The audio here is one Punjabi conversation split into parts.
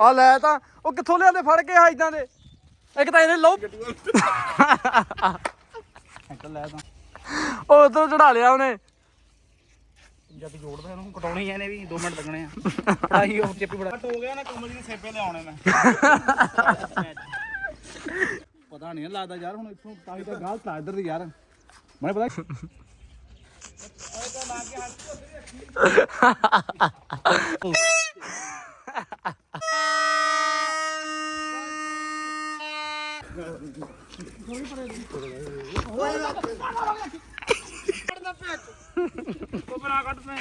ਆ ਲੈ ਤਾਂ। ਉਹ ਕਿੱਥੋਂ ਲਿਆਂਦੇ? ਫੜ ਕੇ ਆ ਇਦਾਂ ਦੇ। ਇੱਕ ਤਾਂ ਇਹਨੇ ਲਓ। ਲੈ ਤਾਂ। ਉਹ ਉਧਰੋਂ ਚੜਾ ਲਿਆ ਉਹਨੇ। ਜਦ ਜੋੜਦਾ ਇਹਨੂੰ ਕਟਾਉਣੀ ਇਹਨੇ ਵੀ 2 ਮਿੰਟ ਲੱਗਣੇ ਆ। ਆਹੀ ਉਹ ਚੇਪੀ ਬੜਾ ਹੋ ਗਿਆ ਨਾ ਕਮਲ ਜੀ ਨੇ ਸੇਬੇ ਲਿਆਉਣੇ ਮੈਂ। ਪਤਾ ਨਹੀਂ ਲੱਗਦਾ ਯਾਰ ਹੁਣ ਇੱਥੋਂ ਤਾਂ ਹੀ ਤਾਂ ਗਲਤ ਆ ਇੱਧਰ ਦੀ ਯਾਰ। ਮੈਨੂੰ ਪਤਾ ਕੋਬਰਾ ਕੱਢ ਮੈਂ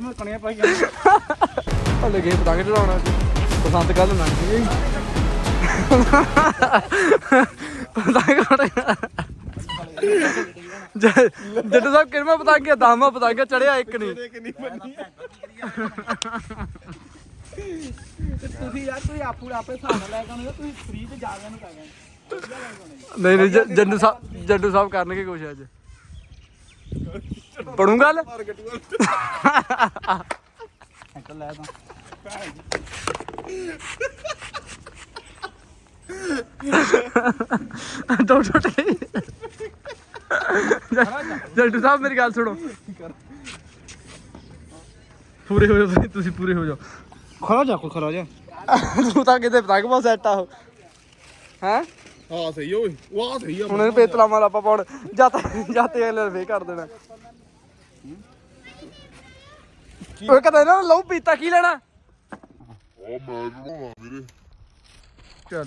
ਮੈਂ ਕਣੀਆਂ ਪਾਈ ਜਾਂਦਾ ਉਹ ਲੱਗੇ ਪਤੰਗ ਚੜਾਉਣਾ ਅੱਜ ਪਸੰਦ ਕਰ ਨਾ ਗਈ ਪਤੰਗ ਚੜਾਉਣਾ ਜੱਟੂ ਸਾਹਿਬ ਕਿਰਮਾ ਪਤੰਗ ਦਾਮਾ ਪਤੰਗ ਚੜਿਆ ਇੱਕ ਨਹੀਂ। ਤੁਸੀਂ ਯਾਰ ਤੁਸੀਂ ਆਪੂ ਆਪੇ ਹਿਸਾਬ ਨਾਲ ਲੈ ਕੇ ਆਉਣੇ ਤੁਸੀਂ ਫ੍ਰੀ ਤੇ ਜਾ ਕੇ ਨੂੰ ਪੈ ਗਏ ਨਹੀਂ ਨਹੀਂ, ਜ- ਜੱਟੂ ਸਾਹਿਬ ਜੱਟੂ ਸਾਹਿਬ ਕਰਨਗੇ ਕੁਛ ਅੱਜ। ਪੜੂ ਗੱਲ ਸਾਈਕਲ ਲੈ ਤਾਂ ਟੁੱਟ ਟੁੱਟ ਗਈ ਜੱਟੂ ਸਾਹਿਬ, ਮੇਰੀ ਗੱਲ ਸੁਣੋ। ਪੂਰੇ ਹੋ ਜਾਓ ਤੁਸੀਂ- ਪੂਰੇ ਹੋ ਜਾਓ। ਖੜੋ ਜਾ ਕੋਈ ਖੜੋ ਜਾ। ਤੂੰ ਤਾਂ ਕਿਤੇ ਪਤੰਗ ਬਹੁਤ ਸੈੱਟ ਆ ਉਹ। ਹੈ? ਹਾਂ ਸਹੀ ਓਏ ਵਾਹ ਸਹੀ ਆ। ਹੁਣ ਇਹਨੂੰ ਪੇਤਲਾ ਮਾਰ ਆਪਾਂ ਪਾਉਣ ਜੱਤ ਜਾਤੇ ਅਗਲੇ ਨੇ ਫੇਰ ਕਰ ਦੇਣਾ। ਉਹ ਕਹਦਾ ਨਾ ਲਹੂ ਪੀਤਾ ਕੀ ਲੈਣਾ? ਉਹ ਮੈਂ ਬਣਾਉਣਾ ਵੀਰੇ। ਚੱਲ।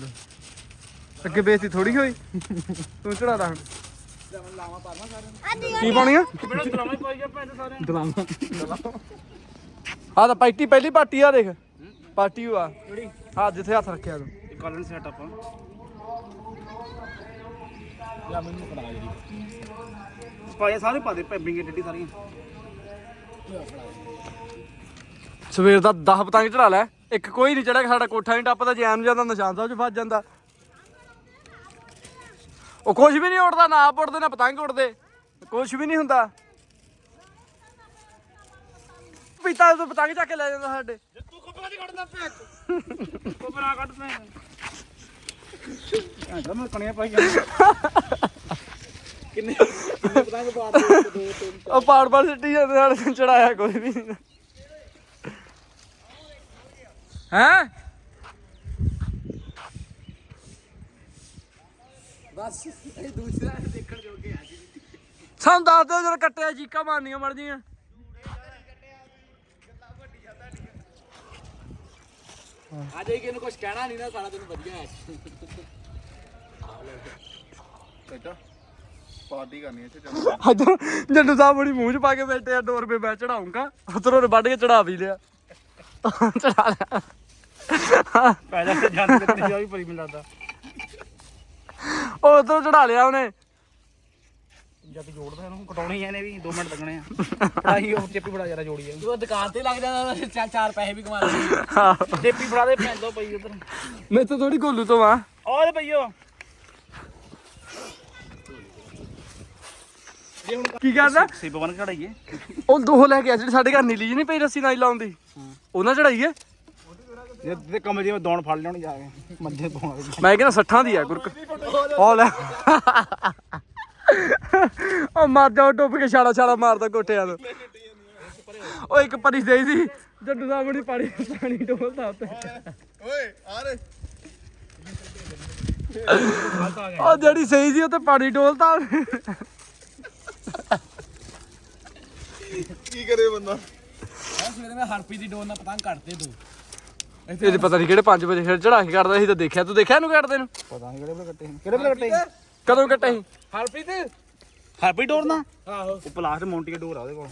ਅੱਗੇ ਬੇਇੱਜ਼ਤੀ ਥੋੜੀ ਹੋਈ। ਤੂੰ ਚੜਾ ਹੁਣ। ਕੀ ਪਾਉਣੀ ਆ? ਬੜਾ ਆ ਤਾਂ ਪਾਰਟੀ ਪਹਿਲੀ ਪਾਰਟੀ ਆ ਦੇਖ। ਪਾਰਟੀ ਹੋਆ। ਹਾਂ ਜਿੱਥੇ ਹੱਥ ਰੱਖਿਆ ਤੂੰ। ਇਹ ਕਾਲਨ ਸੈਟ ਆਪਾਂ। ਯਾ ਮੈਨੂੰ ਪੜਾ ਜੀ ਪਾਏ ਸਾਰੇ ਪਾ ਦੇ ਪੈਬਿੰਗ ਡੱਡੀ ਸਾਰੀਆਂ। ਸਵੇਰ ਦਾ 10 ਪਤੰਗ ਚੜਾ ਲੈ। ਇੱਕ ਕੋਈ ਨਹੀਂ ਚੜਿਆ ਸਾਡਾ ਕੋਠਾ ਨਹੀਂ ਟੱਪਦਾ ਜੇ ਐਨ ਜਾਂਦਾ ਨਿਸ਼ਾਨ ਸਾਹਿਬ ਚ ਫਸ ਜਾਂਦਾ। ਉਹ ਕੁਝ ਵੀ ਨਹੀਂ ਉੜਦਾ ਨਾ ਆਪ ਉੜਦੇ ਨਾ ਪਤੰਗ ਉੜਦੇ ਕੁਝ ਵੀ ਨਹੀਂ ਹੁੰਦਾ। ਪੀਤਾ ਤੋਂ ਪਤੰਗ ਚੱਕ ਕੇ ਲੈ ਜਾਂਦਾ ਸਾਡੇ। ਤੂੰ ਕੋਬਰਾ ਦੀ ਕੱਢਦਾ ਭੈਣ ਕੋਬਰਾ ਕੱਢ ਮੈਂ ਆ ਮੈਂ ਕਣੀਆਂ ਪਾਈ ਜਾਂਦਾ ਕਿੰਨੇ ਕਿੰਨੇ ਪਤੰਗ ਪਾ ਦੇ ਦੋ ਤਿੰਨ ਉਹ ਪਾੜ ਪਾੜ ਸਿੱਟੀ ਜਾਂਦੇ ਸਾਡੇ ਚੜਾਇਆ ਕੋਈ ਵੀ ਨਹੀਂ ਹੈ? ਬਸ ਇਹ ਦੂਸਰਾ ਦੇਖਣ ਜੋਗੇ ਆ ਸਾਨੂੰ ਦੱਸ ਦਿਓ ਜਦ ਕੱਟਿਆ ਚੀਕਾਂ ਮਾਰਨੀਆਂ ਮਰ ਜੀਆਂ ਆ ਜਾਈ ਕਿ ਇਹਨੂੰ ਕੁਝ ਕਹਿਣਾ ਨਹੀਂ ਨਾ ਸਾਰਾ ਦਿਨ ਵਧੀਆ ਹੈ। ਬੇਟਾ ਪਾਰਟੀ ਕਰਨੀ ਇੱਥੇ ਚੱਲ। ਇੱਧਰ ਜੱਟੂ ਸਾਹਿਬ ਬੜੀ ਮੂੰਹ ਚ ਪਾ ਕੇ ਬੈਠੇ ਆ ਡੋਰ ਪੇ ਮੈਂ ਚੜਾਉਂਗਾ। ਉਧਰੋਂ ਨੇ ਵੱਢ ਕੇ ਚੜਾ ਵੀ ਲਿਆ। ਚੜਾ ਲਿਆ। ਪੈ ਜਾ ਜਾਂਦੇ ਤੇ ਜਾ ਵੀ ਪਰੀ ਮੈਨੂੰ ਲੱਗਦਾ। ਉਹ ਉਧਰੋਂ ਚੜਾ ਲਿਆ ਉਹਨੇ। ਜਦ ਜੋੜਦਾ ਇਹਨੂੰ ਕਟਾਉਣੀ ਇਹਨੇ ਵੀ 2 ਮਿੰਟ ਲੱਗਣੇ ਆ। ਆਹੀ ਉਹ ਚੇਪੀ ਬੜਾ ਜਰਾ ਜੋੜੀ ਆ। ਤੂੰ ਦੁਕਾਨ ਤੇ ਲੱਗ ਜਾਂਦਾ ਚਾਰ ਚਾਰ ਪੈਸੇ ਵੀ ਕਮਾ ਲੈਂਦੇ ਚੇਪੀ ਬੜਾ ਦੇ ਪੈਂਦੋ ਪਈ ਉਧਰ। ਮੈਂ ਤਾਂ ਥੋੜੀ ਗੋਲੂ ਤੋਂ ਆ। ਉਹ ਤੇ ਪਈਓ ਜੇ ਹੁਣ ਕੀ ਕਰਦਾ? ਸੇਬ ਬਣ ਕਢਾਈਏ ਉਹ ਦੋ ਲੈ ਕੇ ਆ ਜਿਹੜੀ ਸਾਡੇ ਘਰ ਨੀਲੀ ਜੀ ਨਹੀਂ ਪਈ ਰੱਸੀ ਨਾਲ ਲਾਉਂਦੀ ਉਹਨਾਂ ਚੜਾਈਏ। ਜੇ ਤੇ ਕਮਲ ਜੀ ਦੌਣ ਫੜ ਲੈਣ ਜਾ ਕੇ ਮੰਜੇ ਪਾਉਣ ਮੈਂ ਕਹਿੰਦਾ 60 ਦੀ ਆ ਗੁਰਕ। ਉਹ ਲੈ। ਉਹ ਮਰ ਜਾ ਉਹ ਡੁੱਬ ਕੇ ਛਾਲਾ ਛਾਲਾ ਮਾਰਦਾ ਕੋਠਿਆਂ ਤੋਂ ਉਹ ਇੱਕ ਪਰੀ ਦੇਈ ਸੀ ਜੱਡੂ ਸਾਹਿਬ ਨੇ ਪਾਣੀ ਪਾਣੀ ਡੋਲਦਾ ਉੱਤੇ ਓਏ ਆ ਰੇ ਉਹ ਜਿਹੜੀ ਸਹੀ ਸੀ ਉਹ ਤੇ ਪਾਣੀ ਡੋਲਦਾ। ਕੀ ਕਰੇ ਬੰਦਾ ਸਵੇਰੇ ਮੈਂ ਹਰਪੀ ਦੀ ਡੋਰ ਨਾਲ ਪਤੰਗ ਕੱਟਦੇ ਦੋ ਇਹਦੇ ਪਤਾ ਨਹੀਂ ਕਿਹੜੇ 5 ਵਜੇ ਫਿਰ ਚੜਾ ਕੇ ਕਰਦਾ ਸੀ ਤਾਂ ਦੇਖਿਆ ਤੂੰ ਦੇਖਿਆ ਇਹਨੂੰ ਕੱਟਦੇ ਨੂੰ ਪਤਾ ਨਹੀਂ ਕਿਹੜੇ ਵੇਲੇ ਕੱਟੇ। ਕਿਹੜੇ ਵੇਲੇ ਕੱਟੇ? ਕਦੋਂ ਕੱਟਿਆ ਸੀ ਹਰਪ੍ਰੀਤ ਹਰਪ੍ਰੀਤ ਡੋਰ ਨਾ ਆਹੋ ਉਹ ਪਲਾਸਟ ਮੌਂਟੀ ਡੋਰ ਆ ਉਹਦੇ ਕੋਲ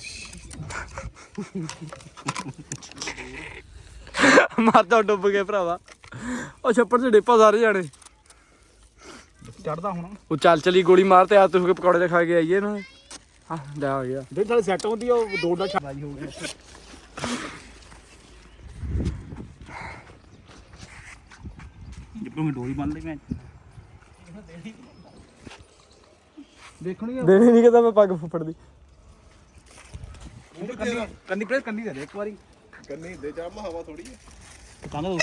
ਮਰਦਾ ਡੁੱਬ ਗਏ ਭਰਾਵਾ ਉਹ ਛੱਪੜ 'ਚ ਡੇਪਾ ਸਾਰੇ ਜਾਣੇ ਚੜਦਾ ਹੁਣ ਉਹ ਚੱਲ ਚਲੀ ਗੋਲੀ ਮਾਰ ਤੇ ਆ ਤੂੰ ਕੇ ਪਕੌੜੇ ਦੇ ਖਾ ਕੇ ਆਈਏ ਨਾ ਹਾਂ ਲੈ ਆ ਗਿਆ ਜੇ ਥਾਲੇ ਸੈੱਟ ਹੁੰਦੀ ਆ, ਉਹ ਦੌੜ ਦਾ ਛਾਲਾ ਜੀ ਹੋ ਗਿਆ ਜਿੱਪੂ ਮੈਂ ਡੋਰੀ ਬੰਨ ਲਈ ਮੈਂ ਦੇਖਣੀ ਆ ਦੇਣੀ ਨਹੀਂ ਕਿਦਾ ਮੈਂ ਪੱਗ ਫੁੱਫੜ ਦੀ। ਕੰਦੀ ਕੰਦੀ ਪ੍ਰੈਸ ਕੰਦੀ ਦੇ ਦੇ ਇੱਕ ਵਾਰੀ। ਕੰਨੀ ਦੇ ਚੱਲ ਹਵਾ ਥੋੜੀ ਹੈ। ਪਤੰਗ ਦੋ।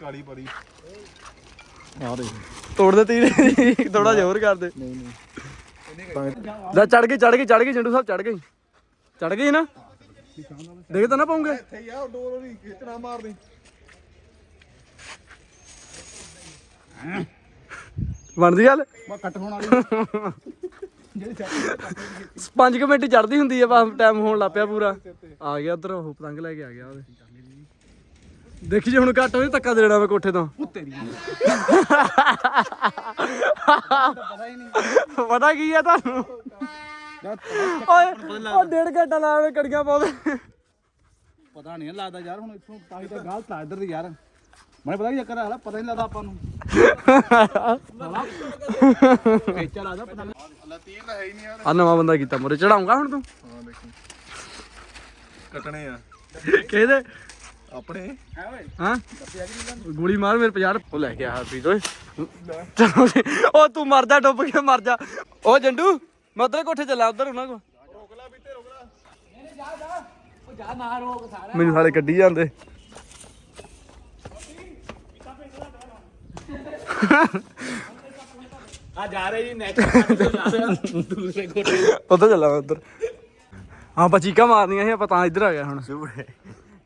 ਕਾਲੀ ਆ ਤੋੜ ਦੇ ਤੀਰ। ਥੋੜਾ ਜਿਹਾ ਹੋਰ ਕਰ ਦੇ। ਨਹੀਂ ਨਹੀਂ। ਲੈ ਚੜ ਗਈ ਚੜ ਗਈ ਚੜ ਗਈ ਜੰਡੂ ਸਾਹਿਬ ਚੜ ਗਈ। ਚੜ ਗਈ ਨਾ? ਦੇਖ ਤਾਂ ਨਾ ਪਾਉਂਗੇ। ਇੱਥੇ ਹੀ ਆ ਡੋਰ ਉਹਦੀ ਖਿੱਚਣਾ ਮਾਰਦੀ। ਬਣਦੀ ਗੱਲ? ਬਾ ਕੱਟ ਹੋਣ ਵਾਲੀ। ਜਿਹੜੀ ਚੱਕ 5 ਮਿੰਟ ਚੜਦੀ ਹੁੰਦੀ ਆ ਬਸ ਟਾਈਮ ਹੋਣ ਲੱਗ ਪਿਆ ਪੂਰਾ। ਆ ਗਿਆ ਉਧਰ ਉਹ ਪਤੰਗ ਲੈ ਕੇ ਆ ਗਿਆ ਉਹਦੇ। ਦੇਖੀ ਜੇ ਹੁਣ ਘੱਟ ਹੋਵੇ ਧੱਕਾ ਦੇਣਾ ਮੈਂ ਕੋਠੇ ਤੋਂ। ਉੱਤੇ ਦੀ ਪਤਾ ਹੀ ਨਹੀਂ ਪਤਾ ਕੀ ਆ ਤੁਹਾਨੂੰ? ਓਏ ਉਹ ਡੇਢ ਘੰਟਾ ਲਾਵੇ ਕੜੀਆਂ ਪਾਉਂਦੇ। ਪਤਾ ਨਹੀਂ ਲੱਗਦਾ ਯਾਰ ਹੁਣ ਇੱਥੋਂ ਤਾਂ ਹੀ ਤਾਂ ਗਲਤ ਆ ਇੱਧਰ ਦੀ ਯਾਰ। ਮੈਨੂੰ ਪਤਾ ਕੀ ਚੱਕਰ ਆ ਪਤਾ ਨਹੀਂ ਲੱਗਦਾ ਆਪਾਂ ਨੂੰ। ਵੇਚਾ ਲੱਗਦਾ ਪਤਾ ਨਹੀਂ। ਅੱਲਾ ਤੀਰ ਤਾਂ ਹੈ ਹੀ ਨਹੀਂ ਯਾਰ ਆ ਨਵਾਂ ਬੰਦਾ ਕੀਤਾ ਮੋਰੇ ਚੜਾਉਂਗਾ ਹੁਣ ਤੂੰ? ਹਾਂ ਦੇਖੀ। ਕੱਟਣੇ ਆ। ਕਿਹਦੇ? ਆਪਣੇ। ਹੈ ਓਏ? ਹਾਂ? ਗੋਲੀ ਮਾਰ ਮੇਰੇ 50 ਉਹ ਲੈ ਕੇ ਆ ਹਰਪ੍ਰੀਤ ਓਏ। ਚਲੋ ਜੀ। ਉਹ ਤੂੰ ਮਰ ਜਾ ਡੁੱਬ ਕੇ ਮਰ ਜਾ। ਉਹ ਜੰਡੂ ਮੈਂ ਉਧਰ ਕੋਠੇ ਚੱਲਾ ਉਧਰ ਉਹਨਾਂ ਕੋ ਰੋਕ ਲੈ ਬੀਤੇ ਰੋਕ ਲੈ। ਉਹ ਜਾ ਨਾ ਰੋਕ ਸਾਰਾ। ਮੈਨੂੰ ਸਾਲੇ ਕੱਢੀ ਜਾਂਦੇ। ਆ ਜਾ ਰਹੇ ਜੀ ਨੈਟ ਜਾ ਰਿਹਾ ਦੂਸਰੇ ਕੋਟੇ। ਉਧਰ ਚੱਲਾ ਮੈਂ ਉਧਰ। ਹਾਂ ਪਚੀਕਾ ਮਾਰਨੀਆਂ ਸੀ ਆਪਾਂ ਤਾਂ ਇੱਧਰ ਆ ਗਿਆ ਹੁਣ।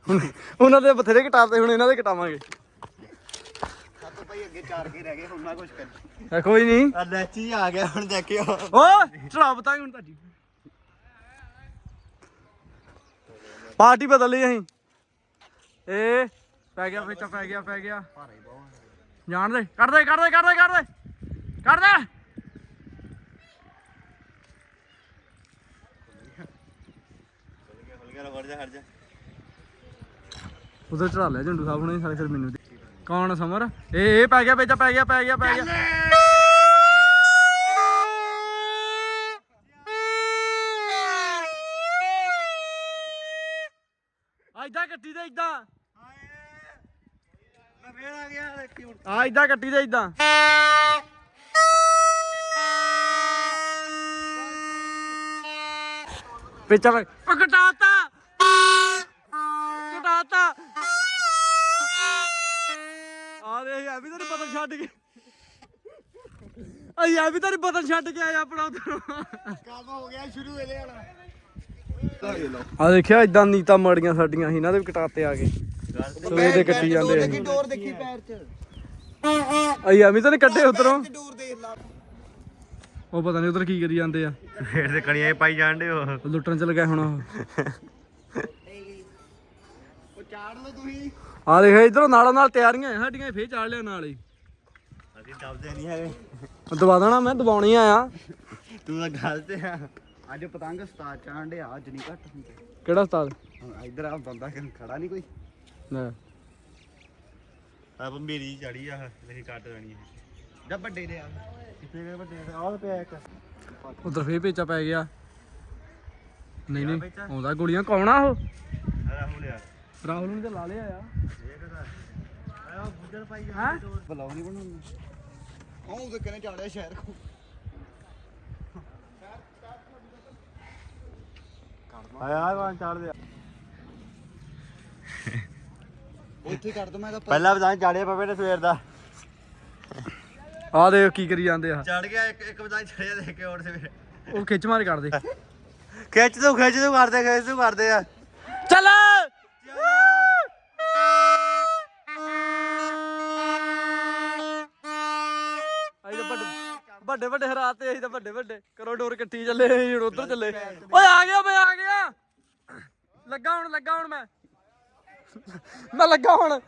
ਹੁਣ ਉਹਨਾਂ ਦੇ ਬਥੇਰੇ ਕਟਾਤੇ ਹੁਣ ਇਹਨਾਂ ਦੇ ਕਟਾਵਾਂਗੇ। ਸੱਤ ਭਾਈ ਅੱਗੇ ਚਾਰ ਕੇ ਰਹਿ ਗਏ ਹੁਣ ਨਾ ਕੁਝ ਕਰ ਆ ਕੋਈ ਨਹੀਂ ਆ ਲੈਚੀ ਆ ਗਿਆ ਹੁਣ ਦੇਖਿਓ। ਓ ਚੜਾ ਬਤਾਈ ਹੁਣ ਤੁਹਾਡੀ ਪਾਰਟੀ ਬਦਲ ਲਈ ਅਸੀਂ। ਏ ਪੈ ਗਿਆ ਵਿੱਚ ਪੈ ਗਿਆ ਪੈ ਗਿਆ। ਜਾਣ ਦੇ, ਕੱਢ ਦੇ ਕੱਢ ਦੇ ਕੱਢ ਦੇ ਕੱਢ ਦੇ ਕੱਢ ਦੇ। ਉਧਰ ਚੜਾ ਲਿਆ ਝੰਡੂ ਸਾਹਿਬ ਨੇ ਸਾਰੇ ਫਿਰ ਮੈਨੂੰ ਕੌਣ ਸਮਰ? ਇਹ ਏ ਪੈ ਗਿਆ ਵਿੱਚ ਪੈ ਗਿਆ ਪੈ ਗਿਆ ਪੈ ਗਿਆ। ਐਦਾਂ ਕੱਟੀ ਦੇ ਐਦਾਂ ਫੇਰ ਆ ਗਿਆ ਦੇਖੀ ਹੁਣ? ਆ ਐਦਾਂ ਕੱਟੀ ਦੇ ਐਦਾਂ ਪਿੱਛਾ ਕਟਾਤਾ ਕਟਾਤਾ ਆ ਦੇ ਆ ਵੀ ਤੈਨੂੰ ਪਤਾ ਛੱਡ ਕੇ। ਆ ਵੀ ਤੈਨੂੰ ਪਤਾ ਛੱਡ ਕੇ ਆਇਆ ਆਪਣਾ ਉਧਰ। ਕੰਮ ਹੋ ਗਿਆ ਸ਼ੁਰੂ ਇਹਦੇ ਵਾਲਾ। ਆ ਦੇਖਿਆ ਇਦਾਂ ਨੀਤਾ ਮੜੀਆਂ ਸਾਡੀਆਂ ਸੀ ਇਹਨਾਂ ਦੇ ਵੀ ਕਟਾਤੇ ਆ ਗਏ ਸਵੇਰ ਦੇ ਕੱਟੀ ਜਾਂਦੇ ਆ ਡੋਰ ਦੇਖੀ ਪੈਰ 'ਚ। ਆ ਤੈਨੂੰ ਕੱਢੇ ਉਧਰੋਂ। ਡੋਰ ਦੇਖ ਲਾ। ਉਹ ਪਤਾ ਨਹੀਂ ਉਧਰ ਕੀ ਕਰੀ ਜਾਂਦੇ ਆ। ਫੇਰ ਤੇ ਕਣੀਆਂ ਪਾਈ ਜਾਂਦੇ ਹੋ ਉਹ। ਲੁੱਟਣ ਚ ਲਗਾ ਹੁਣ ਉਹ। ਉਹ ਚਾੜ ਲਓ ਤੁਸੀਂ। ਆ ਦੇਖ ਇਧਰੋਂ ਨਾਲੋਂ ਨਾਲ ਤਿਆਰੀਆਂ ਆ ਸਾਡੀਆਂ ਫੇਰ ਚਾੜ ਲਿਆ ਨਾਲ ਹੀ। ਅਸੀਂ ਦਬਦੇ ਨਹੀਂ ਹੈਗੇ। ਉਹ ਦਬਾ ਦੇਣਾ ਮੈਂ ਦਬਾਉਣੀ ਆਇਆ ਤੂੰ ਤਾਂ ਗੱਲ ਤੇ ਆ। ਅੱਜ ਪਤੰਗ ਸਤਾ ਚਾਣ ਡਿਆ ਅੱਜ ਨਹੀਂ ਘੱਟ ਹੁੰਦੇ। ਕਿਹੜਾ ਉਸਤਾਦ ਹੁਣ ਇੱਧਰ ਆ ਬੰਦਾ ਖੜਾ ਨਹੀਂ ਕੋਈ। ਲੈ ਆ ਮੇਰੀ ਚੜੀ ਆ ਨਹੀਂ ਕੱਟ ਦੇਣੀ ਹੈ ਜਾਂ ਵੱਡੇ ਦੇ ਆ। ਕਿੱਥੇ ਗਏ ਵੱਡੇ ਦੇ? ਆਹ ਪਿਆ ਇੱਕ। ਉਧਰ ਫੇਰ ਪੇਚਾ ਪੈ ਗਿਆ। ਨਹੀਂ ਨਹੀਂ ਆਉਂਦਾ ਗੋਲੀਆਂ ਕੌਣ ਆ ਉਹ? ਰਾਹੁਲ ਯਾਰ ਰਾਹੁਲ ਨੂੰ ਤਾਂ ਲਾ ਲਿਆ ਆ। ਆ ਬੁੱਧਰ ਪਾਈ ਹੈਂ? ਬਲਾਉ ਨਹੀਂ ਬਣਾਉਣਾ ਉਹ ਉਹਦੇ ਕਿਨੇ ਚਾੜਿਆ ਸ਼ਹਿਰ ਕੋ ਆਇਆ ਆ ਚਾੜ ਦੇ ਉੱਥੇ ਕਰ ਦੋ ਮੈਂ ਤਾਂ ਪਹਿਲਾਂ ਬਜ਼ਾਂ ਚਾੜਿਆ ਪਵੇ ਨੇ ਸਵੇਰ ਦਾ। ਆ ਦੇਖ ਕੀ ਕਰੀ ਜਾਂਦੇ ਆ। ਚੜ ਗਿਆ ਇੱਕ ਇੱਕ ਬਜ਼ਾਂ ਚੜਿਆ ਦੇਖ ਕੇ ਹੋਰ ਸਵੇਰ। ਉਹ ਖਿੱਚ ਮਾਰ ਕਰਦੇ ਖਿੱਚ ਤੂੰ ਖਿੱਚ ਤੂੰ ਕਰਦੇ ਖਿੱਚ ਤੂੰ ਕਰਦੇ ਆ। ਚੱਲ। ਵੱਡੇ ਵੱਡੇ ਹਰਾਤੇ ਅਸੀਂ ਤਾਂ ਵੱਡੇ ਵੱਡੇ। ਕਰੋ ਡੋਰ ਕੱਟੀ ਚੱਲੇ ਅਸੀਂ ਹੁਣ ਉਧਰ ਚੱਲੇ। ਓਏ ਆ ਗਿਆ ਮੈਂ ਆ ਗਿਆ। ਲੱਗਾ ਹੁਣ ਲੱਗਾ ਹੁਣ ਮੈਂ। ਮੈਂ ਲੱਗਾ ਹੁਣ।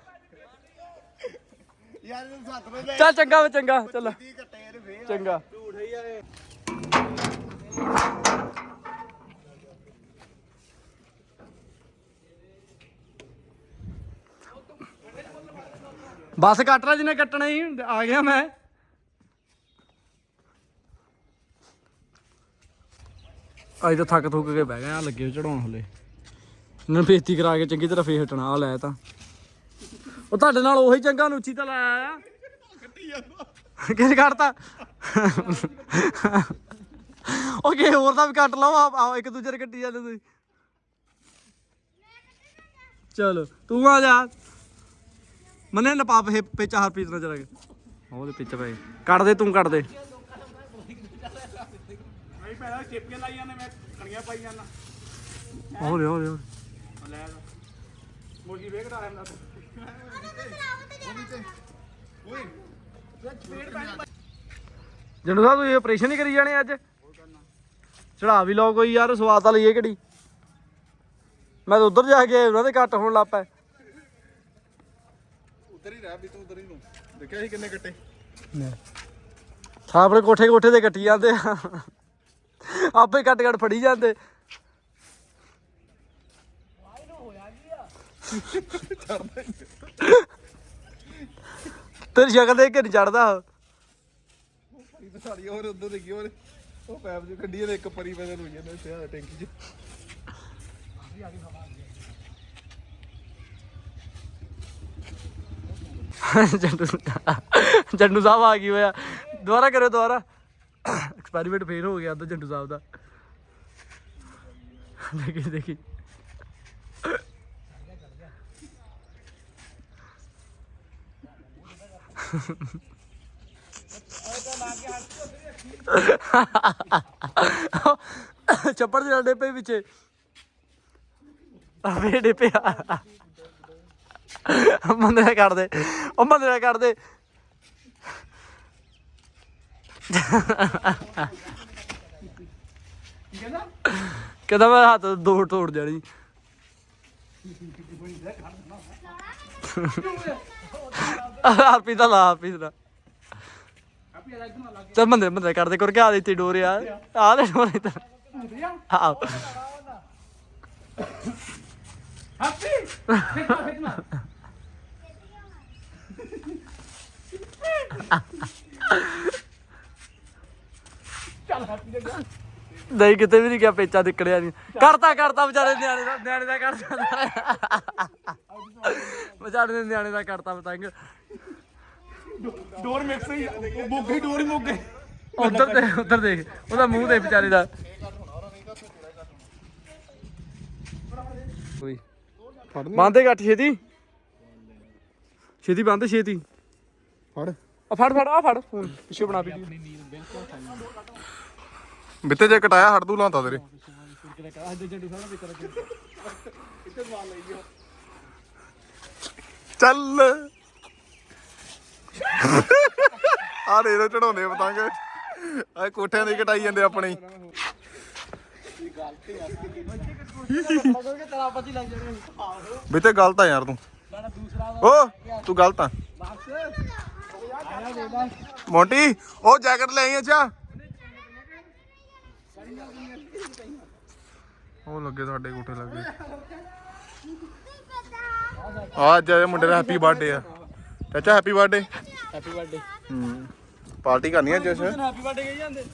ਯਾਰ ਇਹ ਸੱਤ ਵਜੇ ਚੱਲ ਚੰਗਾ ਵੇ ਚੰਗਾ ਚੱਲ। ਦੀ ਕੱਟੇ ਇਹਨੇ ਫੇਰ। ਚੰਗਾ। ਝੂਠ ਹੀ ਆ ਇਹ ਬਸ ਕੱਟ ਲਾ ਜਿਹਨੇ ਕੱਟਣਾ ਹੀ ਆ ਗਿਆ ਮੈਂ। ਅੱਜ ਤਾਂ ਥੱਕ ਥੁੱਕ ਕੇ ਬਹਿ ਗਏ ਆ ਲੱਗੇ ਚੜਾਉਣ ਹਲੇ। ਇਹਨਾਂ ਬੇਇੱਜ਼ਤੀ ਕਰਾ ਕੇ ਚੰਗੀ ਤਰ੍ਹਾਂ ਫੇਰ ਹਟਣਾ ਆ ਲੈ ਤਾਂ। ਉਹ ਤੁਹਾਡੇ ਨਾਲ ਉਹੀ ਚੰਗਾ ਨੂੰ ਉੱਚੀ ਤਾਂ ਲਾਇਆ ਆ। ਕੱਟੀ ਜਾਂਦਾ ਕਿਸ ਉਹ ਹੋਰ ਦਾ ਵੀ ਕੱਟ ਲਓ ਆ ਇੱਕ ਦੂਜੇ ਦੇ ਕੱਟੀ ਜਾਂਦੇ ਤੁਸੀਂ। ਚਲੋ ਤੂੰ ਆ ਜਾ। ਮਨੇ ਨਾ ਪਾਪ ਇਹ ਪਿੱਛ ਹਰ ਪੀਸ ਨਾ ਚਲਾ ਉਹਦੇ ਪਿੱਛੇ ਪਏ ਕੱਟ ਦੇ ਤੂੰ ਕੱਟ ਦੇ। ਮੈਂ ਪਹਿਲਾਂ ਚੇਪੀਆਂ ਲਾਈ ਜਾਂਦੇ ਮੈਂ ਕਣੀਆਂ ਪਾਈ ਜਾਂਦਾ। ਹੋ ਰਿਹਾ ਹੋ ਰਿਹਾ ਲੈ ਮੁਰਗੀ ਵੇਖਦਾ ਰਹਿੰਦਾ ਜੰਡੂ ਸਾਹਿਬ ਤੁਸੀਂ ਆਪਰੇਸ਼ਨ ਹੀ ਕਰੀ ਜਾਣੇ ਅੱਜ? ਚੜਾ ਵੀ ਲਓ ਕੋਈ ਯਾਰ ਸਵਾਦ ਤਾਂ ਲਈਏ ਕਿਹੜੀ। ਮੈਂ ਤਾਂ ਉਧਰ ਜਾ ਕੇ ਉਹਨਾਂ ਦੇ ਕੱਟ ਹੋਣ ਲੱਗ ਪਏ। ਉਧਰ ਹੀ ਰਹਿ ਵੀ ਤੂੰ ਉਧਰ ਹੀ ਨੂੰ। ਦੇਖਿਆ ਸੀ ਕਿੰਨੇ ਕੱਟੇ। ਆਪਣੇ ਕੋਠੇ ਕੋਠੇ ਤੇ ਕੱਟੀ ਜਾਂਦੇ ਆ। ਆਪੇ ਕੱਟ ਕੱਟ ਫੜੀ ਜਾਂਦੇ। ਤੇਰੀ ਸ਼ਕਲ ਦੇਖ ਕੇ ਨਹੀਂ ਚੜਦਾ ਪਰੀ ਤਾਂ ਸਾਡੀ ਹੋਰ ਉਧਰ ਦੇਖੀ ਹੋਰ ਉਹ ਪੈਪ ਜੋ ਕੱਢੀ ਤੇ ਇੱਕ ਪਰੀ ਪੈਦਲ ਹੋਈ ਜਾਂਦਾ ਸਿਆ ਟੈਂਕੀ 'ਚ। ਜੰਡੂ ਜੰਡੂ ਸਾਹਿਬ ਆ ਗਈ ਹੋਇਆ। ਦੁਬਾਰਾ ਕਰਿਓ ਦੁਬਾਰਾ। ਐਕਸਪੈਰੀਮੈਂਟ ਫੇਰ ਹੋ ਗਿਆ ਉਧਰ ਜੰਡੂ ਸਾਹਿਬ ਦਾ। ਦੇਖੀ ਦੇਖੀ। ਚੱਪੜ ਦੇ ਡੱਡੇ ਪਏ ਵਿੱਚੇ ਆਵੇ ਡੇ ਪਿਆ ਮੰਦੇ ਨਾਲ ਕੱਢ ਦੇ। ਉਹ ਮੰਦੇ ਨਾਲ ਕੱਢ ਦੇ। ਕਹਿੰਦਾ ਮੈਂ ਹੱਥ ਦੋ ਤੋੜ ਜਾਣੀ। ਹਾਪੀ ਦਾ ਲਾ ਹਾਪੀ ਦਾ ਚੱਲ ਮੰਦੇ ਮੰਦੇ ਕਰਦੇ ਕਰ ਕੇ ਆ ਦਿੱਤੀ ਡੋਰ ਯਾਰ। ਆ ਲੈ ਡੋਰ ਇੱਧਰ। ਆ ਹੈਪੀ ਖਿੱਚਣਾ ਚੱਲ ਹੈਪੀ ਦੇ ਨਹੀਂ ਕਿਤੇ ਵੀ ਨਹੀਂ ਗਿਆ ਪੇਚਾ ਨਿਕੜਿਆ ਨਹੀਂ ਕਰਤਾ ਕਰਤਾ ਵਿਚਾਰੇ ਨਿਆਣੇ ਦਾ ਨਿਆਣੇ ਦਾ ਕਰਤਾ। ਵਿਚਾਰੇ ਦੇ ਨਿਆਣੇ ਦਾ ਕਰਤਾ ਪਤੰਗ। ਡੋਰ ਮਿਕਸ ਹੀ ਉਹ ਮੋਗੇ ਡੋਰ ਹੀ ਮੋਗੇ। ਉਧਰ ਤੇ ਉਧਰ ਦੇਖ ਉਹਦਾ ਮੂੰਹ ਦੇ ਵਿਚਾਰੇ ਦਾ। ਬੰਦੇ ਘੱਟ ਛੇਤੀ। ਛੇਤੀ ਬੰਦ ਛੇਤੀ। ਫੜ। ਆ ਫੜ ਫੜ ਆ ਫੜ। ਫੋਨ ਪਿੱਛੇ ਬਣਾ ਵੀਡੀਓ ਬਿੱਤੇ ਜੇ ਕਟਾਇਆ ਹੜ ਦੂ ਲਾਂਤਾ ਤੇਰੇ। ਚੱਲ। ਆ ਦੇ ਦੋ ਚੜਾਉਂਦੇ ਆ ਪਤੰਗ। ਆ ਕੋਠਿਆਂ ਦੀ ਕਟਾਈ ਜਾਂਦੇ ਆਪਣੇ। ਹੀ। ਬਿੱਤੇ ਗਲਤ ਆ ਯਾਰ ਤੂੰ। ਓ, ਤੂੰ ਗਲਤ ਆ। ਮੋਂਟੀ, ਉਹ ਜੈਕਟ ਲੈ ਆਈ ਅੱਛਾ। ਉਹ ਲੱਗੇ ਤੁਹਾਡੇ ਕੋਠੇ ਲੱਗੇ। ਆ ਅੱਜ ਇਹ ਮੁੰਡੇ ਦਾ ਹੈਪੀ ਬਰਥਡੇ ਆ। ਚਾਚਾ ਹੈਪੀ ਬਰਥਡੇ ਹੈਪੀ ਬਰਥਡੇ ਹੂੰ। ਪਾਰਟੀ ਕਰਨੀ ਆ ਜਸ ਹੈਪੀ ਬਰਥਡੇ ਕਹੀ ਜਾਂਦੇ।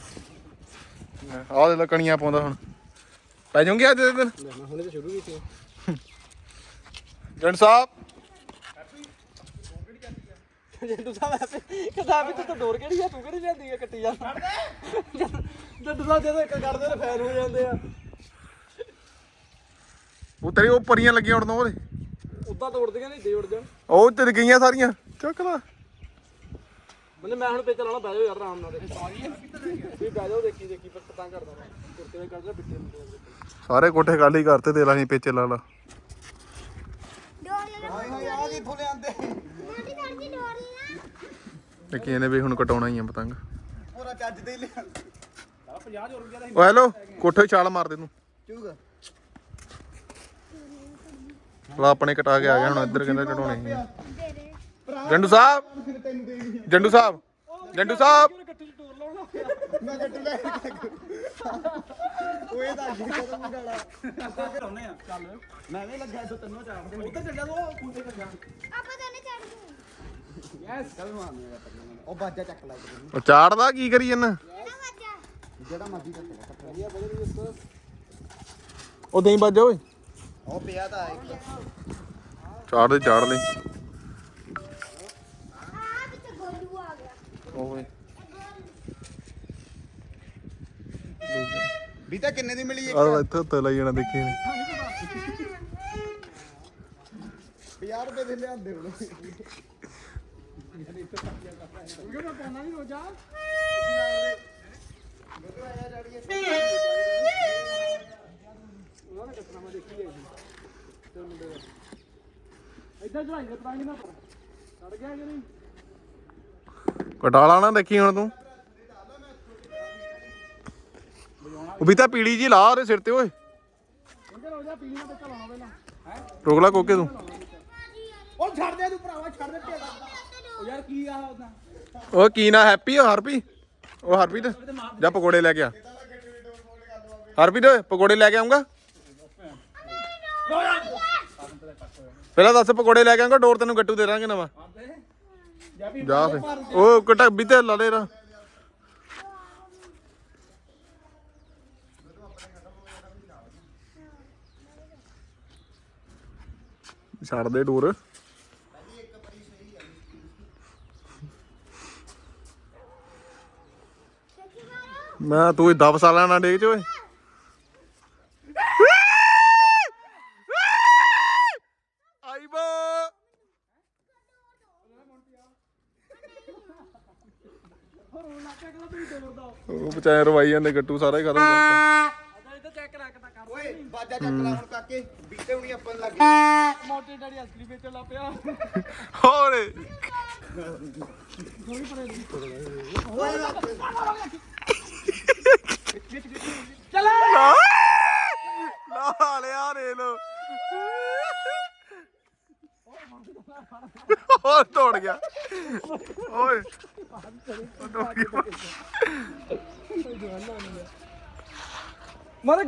ਆਹ ਦੇ ਲਕਣੀਆਂ ਪਾਉਂਦਾ ਹੁਣ। ਪੈ ਜਾਉਂਗੇ ਅੱਜ ਦੇ ਦਿਨ? ਹੁਣੇ ਤਾਂ ਸ਼ੁਰੂ ਕੀਤੀ ਜੰਡ ਸਾਹਿਬ। ਜੱਟੂ ਸਾਹਿਬ ਹੈਪੀ ਕਹਿੰਦਾ ਵੀ ਤੂੰ ਤਾਂ ਡੋਰ ਕਿਹੜੀ ਆ? ਤੂੰ ਕਿਹੜੀ ਲਿਆਂਦੀ ਆ ਕੱਟੀ ਜਾਂਦਾ? ਜੱਟੂ ਸਾਹਿਬ ਜਦੋਂ ਇੱਕ ਕਰਦੇ ਨੇ ਫੈਨ ਹੋ ਜਾਂਦੇ ਆ। ਉਹ ਤੇਰੀ ਉਹ ਪਰੀਆਂ ਲੱਗੀਆਂ ਉੜਨ ਉਹਦੇ। ਉਦਾਂ ਤੋੜਦੀਆਂ ਨਹੀਂ ਦੇ ਉੜ ਜਾਣ। ਉਹ ਤੇ ਗਈਆਂ ਸਾਰੀਆਂ। ਚੱਕ ਲਾ। ਮੈਨੂੰ ਮੈਂ ਹੁਣ ਪੇਚ ਲਾਉਣਾ ਬਹਿ ਜਾਓ ਯਾਰ ਆਰਾਮ ਨਾਲ ਵੀ ਬਹਿ ਜਾਓ ਦੇਖੀ ਦੇਖੀ ਫਿਰ ਪਤਾ ਕਰਦਾ ਮੈਂ। ਕੁਰਤੇ ਦੇ ਕੱਢ ਰਿਹਾ ਬਿੱਟੇ ਨੂੰ ਸਾਰੇ ਕੋਠੇ ਖਾਲੀ ਕਰਤੇ ਤੇ ਲਾ ਨਹੀਂ ਪੇਚੇ ਲਾ ਲਾ ਤੇ ਕੀ ਇਹਨੇ ਵੀ ਹੁਣ ਕਟਾਉਣਾ ਹੀ ਆ ਪਤੰਗ। ਪੂਰਾ ਚੱਜ ਦੇ ਲਿਆ। 50 ਰੁਪਏ ਦਾ ਹੈਲੋ ਕੋਠੇ ਛਾਲ ਮਾਰ ਦੇ ਤੂੰ। ਚੂਗਾ। ਲਾ ਆਪਣੇ ਕਟਾ ਕੇ ਆ ਗਿਆ ਹੁਣ ਇੱਧਰ ਕਹਿੰਦਾ ਚੜਾਉਣੇ ਸੀ ਜੰਡੂ ਸਾਹਿਬ! ਜੰਡੂ ਸਾਹਿਬ! ਜੰਡੂ ਸਾਹਿਬ! ਮੈਂ ਗੱਟੂ ਲੈ ਓਏ ਦਾ ਜੀ ਕਦੋਂ ਮੁੰਡਾਲਾ ਕਰਾਉਨੇ ਆ ਚੱਲ ਮੈਂ ਵੀ ਲੱਗਿਆ ਦੋ ਤਿੰਨੋਂ ਚਾਰ ਦੇ ਉੱਤੇ ਚੱਲਿਆ ਉਹ ਕੁੰਡੇ ਚੱਲਿਆ ਆਪਾਂ ਦੋਨੇ ਚੜ ਗਏ ਯੈਸ ਕੱਲ ਮਾਰਨੇ ਉਹ ਬਾਜਾ ਚੱਕ ਲਾ ਉਹ ਚਾੜਦਾ ਕੀ ਕਰੀ ਜੰਨਾ ਜਿਹੜਾ ਮਰਜ਼ੀ ਚੱਕ ਉਹ ਦੇਈ ਵੱਜ ਓਏ। ਉਹ ਪਿਆ ਤਾਂ ਇੱਕ। ਚਾੜ ਦੇ ਚਾੜ ਲੈ ਆ ਵਿੱਚ ਗੋਲੂ ਆ ਗਿਆ ਓਏ ਵੀ ਤਾਂ ਕਿੰਨੇ ਦੀ ਮਿਲੀ ਆ ਇੱਥੇ ਉੱਤੇ ਲਈ ਜਾਣਾ ਦੇਖੀ ਨੀ। 50 ਰੁਪਏ ਦੇ ਲਿਆਂਦੇ ਹੁਣ। ਇੱਧਰ ਚੜਾਈ ਦੇ ਪਰਾਂਗੀ ਨਾ ਚੜ ਗਿਆ ਕਿ ਨਹੀਂ ਕਟਾਲਾ ਨਾ ਦੇਖੀ ਹੁਣ ਤੂੰ। ਉਹ ਵੀ ਤਾਂ ਪੀੜੀ ਜੀ ਲਾ ਉਹਦੇ ਸਿਰ ਤੇ ਓਏ। ਇੰਦਰ ਹੋ ਜਾ ਪੀਣੀ ਤੇ ਚਲਾਉਣਾ ਪਹਿਲਾਂ ਹੈ ਰੋਕ ਲਾ ਕੋਕੇ ਤੂੰ। ਉਹ ਛੱਡ ਦੇ ਤੂੰ ਭਰਾਵਾ ਛੱਡ ਦੇ ਢੇੜਾ ਉਹ ਯਾਰ ਕੀ ਆ ਉਹਦਾ ਉਹ ਕੀ ਨਾ ਹੈਪੀ ਉਹ ਹਰਪੀ। ਉਹ ਹਰਪੀਤ ਜਾ ਪਕੌੜੇ ਲੈ ਕੇ ਆ। ਹਰਪੀਤ ਓਏ ਪਕੌੜੇ ਲੈ ਕੇ ਆਉਂਗਾ ਪਹਿਲਾਂ ਦੱਸ, ਪਕੌੜੇ ਲੈ ਕੇ ਆਉਂਗਾ ਡੋਰ ਤੈਨੂੰ ਗੱਟੂ ਦੇ ਦਾਂਗੇ ਨਵਾਂ। ਜਾ ਫੇ ਉਹ ਕਟਾ ਵੀ ਤੇ ਲਾ ਲੈ ਰਾ ਛੱਡ ਦੇ ਡੋਰ। ਮੈਂ ਤੂੰ ਹੀ 10 ਸਾਲਾਂ ਨਾਲ ਡੇਕ ਚ, ਓਏ ਆਈ ਬੋ ਉਹ ਬਚਾਏ ਰਵਾਈ ਜਾਂਦੇ ਗੱਟੂ ਸਾਰਾ ਹੀ ਖਤਮ ਕਰਤਾ। ਓਏ ਬਾਜਾ ਚੱਕ ਲਾ ਹੁਣ ਕਾਕੇ ਬੀਤੇ ਹੁਣੀ ਆਪਾਂ ਨੂੰ ਲੱਗ ਗਈ। ਮੋਟੇ ਡੈਡੀ ਅਸਲੀ ਵੇਚਣ ਲੱਗ ਪਿਆ। ਹੋਰ। ਚੱਲ। ਲਾ ਲਿਆ ਰੇ ਲੋ ਹੋਰ ਤੋੜ ਗਿਆ। ਓਏ। ਮਾਰੇ